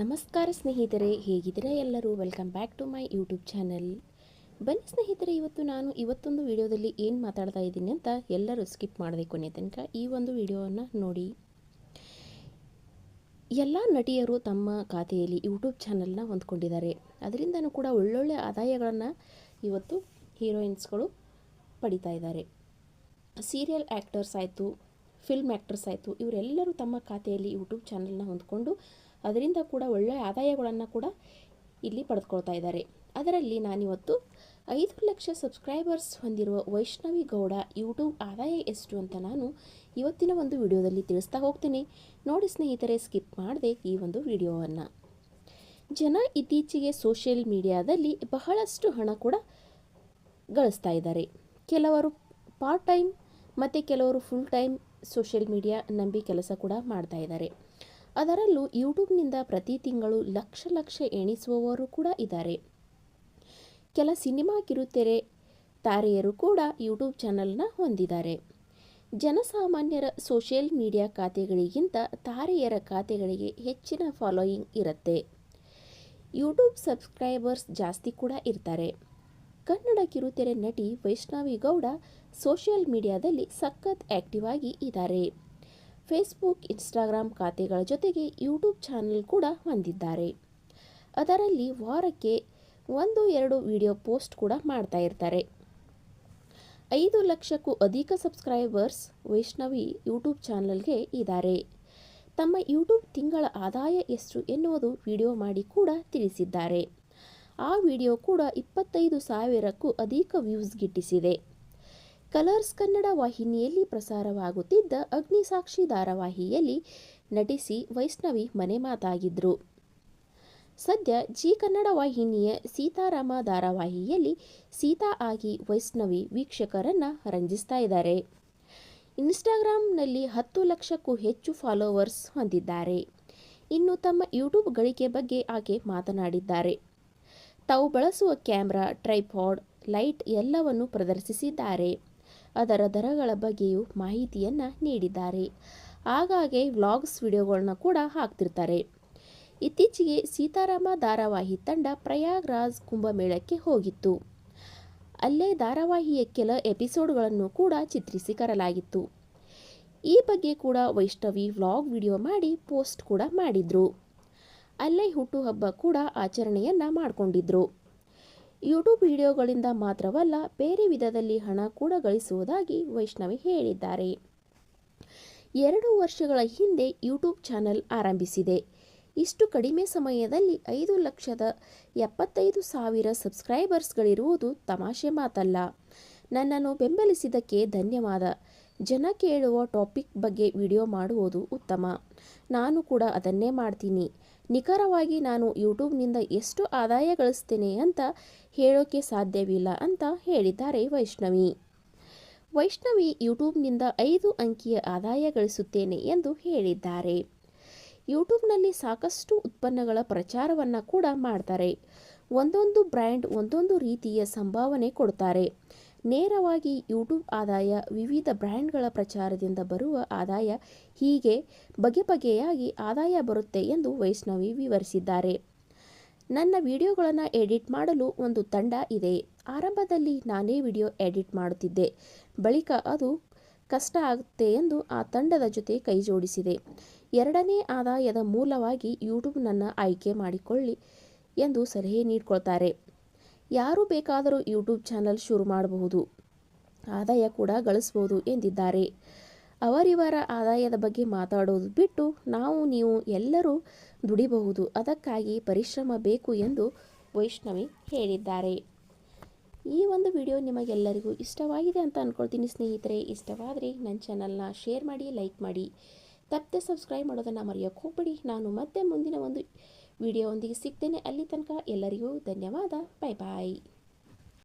ನಮಸ್ಕಾರ ಸ್ನೇಹಿತರೆ, ಹೇಗಿದ್ದೀರಾ ಎಲ್ಲರೂ? Welcome back to my YouTube channel ಬನ್ನಿ ಸ್ನೇಹಿತರೆ, ಇವತ್ತು ನಾನು ಇವತ್ತೊಂದು ವಿಡಿಯೋದಲ್ಲಿ ಏನು ಮಾತಾಡ್ತಾ ಇದ್ದೀನಿ ಅಂತ ಎಲ್ಲರೂ ಸ್ಕಿಪ್ ಮಾಡಿದೆ ಕೊನೆ ತನಕ ಈ ಒಂದು ವಿಡಿಯೋವನ್ನು ನೋಡಿ. ಎಲ್ಲ ನಟಿಯರು ತಮ್ಮ ಖಾತೆಯಲ್ಲಿ ಯೂಟ್ಯೂಬ್ ಚಾನಲ್ನ ಹೊಂದ್ಕೊಂಡಿದ್ದಾರೆ. ಅದರಿಂದನೂ ಕೂಡ ಒಳ್ಳೊಳ್ಳೆ ಆದಾಯಗಳನ್ನು ಇವತ್ತು ಹೀರೋಯಿನ್ಸ್ಗಳು ಪಡಿತಾ ಇದ್ದಾರೆ. ಸೀರಿಯಲ್ ಆ್ಯಕ್ಟರ್ಸ್ ಆಯಿತು ಫಿಲ್ಮ್ ಆ್ಯಕ್ಟರ್ಸ್ ಆಯಿತು, ಇವರೆಲ್ಲರೂ ತಮ್ಮ ಖಾತೆಯಲ್ಲಿ ಯೂಟ್ಯೂಬ್ ಚಾನಲ್ನ ಹೊಂದ್ಕೊಂಡು ಅದರಿಂದ ಕೂಡ ಒಳ್ಳೆಯ ಆದಾಯಗಳನ್ನು ಕೂಡ ಇಲ್ಲಿ ಪಡೆದುಕೊಳ್ತಾ ಇದ್ದಾರೆ. ಅದರಲ್ಲಿ ನಾನಿವತ್ತು ಐದು ಲಕ್ಷ ಸಬ್ಸ್ಕ್ರೈಬರ್ಸ್ ಹೊಂದಿರುವ ವೈಷ್ಣವಿ ಗೌಡ ಯೂಟ್ಯೂಬ್ ಆದಾಯ ಎಷ್ಟು ಅಂತ ನಾನು ಇವತ್ತಿನ ಒಂದು ವಿಡಿಯೋದಲ್ಲಿ ತಿಳಿಸ್ತಾ ಹೋಗ್ತೀನಿ. ನೋಡಿ ಸ್ನೇಹಿತರೆ ಸ್ಕಿಪ್ ಮಾಡದೆ ಈ ಒಂದು ವಿಡಿಯೋವನ್ನು. ಜನ ಇತ್ತೀಚೆಗೆ ಸೋಷಿಯಲ್ ಮೀಡಿಯಾದಲ್ಲಿ ಬಹಳಷ್ಟು ಹಣ ಕೂಡ ಗಳಿಸ್ತಾ ಇದ್ದಾರೆ. ಕೆಲವರು ಪಾರ್ಟ್ ಟೈಮ್ ಮತ್ತು ಕೆಲವರು ಫುಲ್ ಟೈಮ್ ಸೋಷಿಯಲ್ ಮೀಡಿಯಾ ನಂಬಿ ಕೆಲಸ ಕೂಡ ಮಾಡ್ತಾ ಇದ್ದಾರೆ. ಅದರಲ್ಲೂ ಯೂಟ್ಯೂಬ್ನಿಂದ ಪ್ರತಿ ತಿಂಗಳು ಲಕ್ಷ ಲಕ್ಷ ಎಣಿಸುವವರು ಕೂಡ ಇದ್ದಾರೆ. ಕೆಲ ಸಿನಿಮಾ ಕಿರುತೆರೆ ತಾರೆಯರು ಕೂಡ ಯೂಟ್ಯೂಬ್ ಚಾನಲ್ನ ಹೊಂದಿದ್ದಾರೆ. ಜನಸಾಮಾನ್ಯರ ಸೋಷಿಯಲ್ ಮೀಡಿಯಾ ಖಾತೆಗಳಿಗಿಂತ ತಾರೆಯರ ಖಾತೆಗಳಿಗೆ ಹೆಚ್ಚಿನ ಫಾಲೋಯಿಂಗ್ ಇರುತ್ತೆ. ಯೂಟ್ಯೂಬ್ ಸಬ್ಸ್ಕ್ರೈಬರ್ಸ್ ಜಾಸ್ತಿ ಕೂಡ ಇರ್ತಾರೆ. ಕನ್ನಡ ಕಿರುತೆರೆ ನಟಿ ವೈಷ್ಣವಿ ಗೌಡ ಸೋಷಿಯಲ್ ಮೀಡಿಯಾದಲ್ಲಿ ಸಖತ್ ಆ್ಯಕ್ಟಿವ್ ಆಗಿ ಇದ್ದಾರೆ. ಫೇಸ್ಬುಕ್, ಇನ್ಸ್ಟಾಗ್ರಾಮ್ ಖಾತೆಗಳ ಜೊತೆಗೆ ಯೂಟ್ಯೂಬ್ ಚಾನೆಲ್ ಕೂಡ ಹೊಂದಿದ್ದಾರೆ. ಅದರಲ್ಲಿ ವಾರಕ್ಕೆ ಒಂದು ಎರಡು ವಿಡಿಯೋ ಪೋಸ್ಟ್ ಕೂಡ ಮಾಡ್ತಾ ಇರ್ತಾರೆ. ಐದು ಲಕ್ಷಕ್ಕೂ ಅಧಿಕ ಸಬ್ಸ್ಕ್ರೈಬರ್ಸ್ ವೈಷ್ಣವಿ ಯೂಟ್ಯೂಬ್ ಚಾನಲ್ಗೆ ಇದ್ದಾರೆ. ತಮ್ಮ ಯೂಟ್ಯೂಬ್ ತಿಂಗಳ ಆದಾಯ ಎಷ್ಟು ಎನ್ನುವುದು ವಿಡಿಯೋ ಮಾಡಿ ಕೂಡ ತಿಳಿಸಿದ್ದಾರೆ. ಆ ವಿಡಿಯೋ ಕೂಡ ಇಪ್ಪತ್ತೈದು ಸಾವಿರಕ್ಕೂ ಅಧಿಕ ವ್ಯೂಸ್ ಗಿಟ್ಟಿಸಿದೆ. ಕಲರ್ಸ್ ಕನ್ನಡ ವಾಹಿನಿಯಲ್ಲಿ ಪ್ರಸಾರವಾಗುತ್ತಿದ್ದ ಅಗ್ನಿಸಾಕ್ಷಿ ಧಾರಾವಾಹಿಯಲ್ಲಿ ನಟಿಸಿ ವೈಷ್ಣವಿ ಮನೆ ಮಾತಾಗಿದ್ದರು ಸದ್ಯ ಜಿ ಕನ್ನಡ ವಾಹಿನಿಯ ಸೀತಾರಾಮ ಧಾರಾವಾಹಿಯಲ್ಲಿ ಸೀತಾ ಆಗಿ ವೈಷ್ಣವಿ ವೀಕ್ಷಕರನ್ನು ರಂಜಿಸ್ತಾ ಇದ್ದಾರೆ. ಇನ್ಸ್ಟಾಗ್ರಾಮ್ನಲ್ಲಿ ಹತ್ತು ಲಕ್ಷಕ್ಕೂ ಹೆಚ್ಚು ಫಾಲೋವರ್ಸ್ ಹೊಂದಿದ್ದಾರೆ. ಇನ್ನು ತಮ್ಮ ಯೂಟ್ಯೂಬ್ ಗಳಿಕೆ ಬಗ್ಗೆ ಆಕೆ ಮಾತನಾಡಿದ್ದಾರೆ. ತಾವು ಬಳಸುವ ಕ್ಯಾಮ್ರಾ, ಟ್ರೈಪಾಡ್, ಲೈಟ್ ಎಲ್ಲವನ್ನು ಪ್ರದರ್ಶಿಸಿದ್ದಾರೆ. ಅದರ ದರಗಳ ಬಗ್ಗೆಯೂ ಮಾಹಿತಿಯನ್ನು ನೀಡಿದ್ದಾರೆ. ಆಗಾಗ್ಗೆ ವ್ಲಾಗ್ಸ್ ವಿಡಿಯೋಗಳನ್ನ ಕೂಡ ಹಾಕ್ತಿರ್ತಾರೆ. ಇತ್ತೀಚೆಗೆ ಸೀತಾರಾಮ ಧಾರಾವಾಹಿ ತಂಡ ಪ್ರಯಾಗ್ರಾಜ್ ಕುಂಭಮೇಳಕ್ಕೆ ಹೋಗಿತ್ತು. ಅಲ್ಲೇ ಧಾರಾವಾಹಿಯ ಕೆಲ ಎಪಿಸೋಡ್ಗಳನ್ನು ಕೂಡ ಚಿತ್ರಿಸಿ ಕರಲಾಗಿತ್ತು. ಈ ಬಗ್ಗೆ ಕೂಡ ವೈಷ್ಣವಿ ವ್ಲಾಗ್ ವಿಡಿಯೋ ಮಾಡಿ ಪೋಸ್ಟ್ ಕೂಡ ಮಾಡಿದ್ರು. ಅಲ್ಲೇ ಹುಟ್ಟುಹಬ್ಬ ಕೂಡ ಆಚರಣೆಯನ್ನ ಮಾಡಿಕೊಂಡಿದ್ರು. ಯೂಟ್ಯೂಬ್ ವಿಡಿಯೋಗಳಿಂದ ಮಾತ್ರವಲ್ಲ, ಬೇರೆ ವಿಧದಲ್ಲಿ ಹಣ ಕೂಡ ಗಳಿಸುವುದಾಗಿ ವೈಷ್ಣವಿ ಹೇಳಿದ್ದಾರೆ. ಎರಡು ವರ್ಷಗಳ ಹಿಂದೆ ಯೂಟ್ಯೂಬ್ ಚಾನಲ್ ಆರಂಭಿಸಿದೆ. ಇಷ್ಟು ಕಡಿಮೆ ಸಮಯದಲ್ಲಿ ಐದು ಲಕ್ಷದ ಎಪ್ಪತ್ತೈದು ಸಾವಿರ ಸಬ್ಸ್ಕ್ರೈಬರ್ಸ್ಗಳಿರುವುದು ತಮಾಷೆ ಮಾತಲ್ಲ. ನನ್ನನ್ನು ಬೆಂಬಲಿಸಿದ್ದಕ್ಕೆ ಧನ್ಯವಾದ. ಜನ ಕೇಳುವ ಟಾಪಿಕ್ ಬಗ್ಗೆ ವಿಡಿಯೋ ಮಾಡುವುದು ಉತ್ತಮ. ನಾನು ಕೂಡ ಅದನ್ನೇ ಮಾಡ್ತೀನಿ. ನಿಖರವಾಗಿ ನಾನು ಯೂಟ್ಯೂಬ್ನಿಂದ ಎಷ್ಟು ಆದಾಯ ಗಳಿಸ್ತೇನೆ ಅಂತ ಹೇಳೋಕ್ಕೆ ಸಾಧ್ಯವಿಲ್ಲ ಅಂತ ಹೇಳಿದ್ದಾರೆ ವೈಷ್ಣವಿ. ವೈಷ್ಣವಿ ಯೂಟ್ಯೂಬ್ನಿಂದ ಐದು ಅಂಕಿಯ ಆದಾಯ ಗಳಿಸುತ್ತೇನೆ ಎಂದು ಹೇಳಿದ್ದಾರೆ. ಯೂಟ್ಯೂಬ್ನಲ್ಲಿ ಸಾಕಷ್ಟು ಉತ್ಪನ್ನಗಳ ಪ್ರಚಾರವನ್ನು ಕೂಡ ಮಾಡ್ತಾರೆ. ಒಂದೊಂದು ಬ್ರ್ಯಾಂಡ್ ಒಂದೊಂದು ರೀತಿಯ ಸಂಭಾವನೆ ಕೊಡ್ತಾರೆ. ನೇರವಾಗಿ ಯೂಟ್ಯೂಬ್ ಆದಾಯ, ವಿವಿಧ ಬ್ರ್ಯಾಂಡ್ಗಳ ಪ್ರಚಾರದಿಂದ ಬರುವ ಆದಾಯ ಹೀಗೆ ಬಗೆ ಬಗೆಯಾಗಿ ಆದಾಯ ಬರುತ್ತೆ ಎಂದು ವೈಷ್ಣವಿ ವಿವರಿಸಿದ್ದಾರೆ. ನನ್ನ ವಿಡಿಯೋಗಳನ್ನು ಎಡಿಟ್ ಮಾಡಲು ಒಂದು ತಂಡ ಇದೆ. ಆರಂಭದಲ್ಲಿ ನಾನೇ ವಿಡಿಯೋ ಎಡಿಟ್ ಮಾಡುತ್ತಿದ್ದೆ. ಬಳಿಕ ಅದು ಕಷ್ಟ ಆಗುತ್ತೆ ಎಂದು ಆ ತಂಡದ ಜೊತೆ ಕೈಜೋಡಿಸಿದೆ ಎರಡನೇ ಆದಾಯದ ಮೂಲವಾಗಿ ಯೂಟ್ಯೂಬ್ ನನ್ನ ಆಯ್ಕೆ ಮಾಡಿಕೊಳ್ಳಿ ಎಂದು ಸಲಹೆ ನೀಡಿಕೊಳ್ತಾರೆ. ಯಾರು ಬೇಕಾದರೂ ಯೂಟ್ಯೂಬ್ ಚಾನಲ್ ಶುರು ಮಾಡಬಹುದು. ಆದಾಯ ಕೂಡ ಗಳಿಸ್ಬೋದು ಎಂದಿದ್ದಾರೆ. ಅವರಿವರ ಆದಾಯದ ಬಗ್ಗೆ ಮಾತಾಡೋದು ಬಿಟ್ಟು ನಾವು ನೀವು ಎಲ್ಲರೂ ದುಡಿಬಹುದು. ಅದಕ್ಕಾಗಿ ಪರಿಶ್ರಮ ಬೇಕು ಎಂದು ವೈಷ್ಣವಿ ಹೇಳಿದ್ದಾರೆ. ಈ ಒಂದು ವಿಡಿಯೋ ನಿಮಗೆಲ್ಲರಿಗೂ ಇಷ್ಟವಾಗಿದೆ ಅಂತ ಅಂದ್ಕೊಳ್ತೀನಿ ಸ್ನೇಹಿತರೆ. ಇಷ್ಟವಾದರೆ ನನ್ನ ಚಾನಲ್ನ ಶೇರ್ ಮಾಡಿ, ಲೈಕ್ ಮಾಡಿ. ತಪ್ಪದೆ ಸಬ್ಸ್ಕ್ರೈಬ್ ಮಾಡೋದನ್ನು ಮರೆಯೋಕೆ ಹೋಗ್ಬೇಡಿ. ನಾನು ಮತ್ತೆ ಮುಂದಿನ ಒಂದು ವಿಡಿಯೋ ಒಂದಿಗೆ ಸಿಗ್ತೇನೆ. ಅಲ್ಲಿ ತನಕ ಎಲ್ಲರಿಗೂ ಧನ್ಯವಾದ. ಬಾಯ್ ಬಾಯ್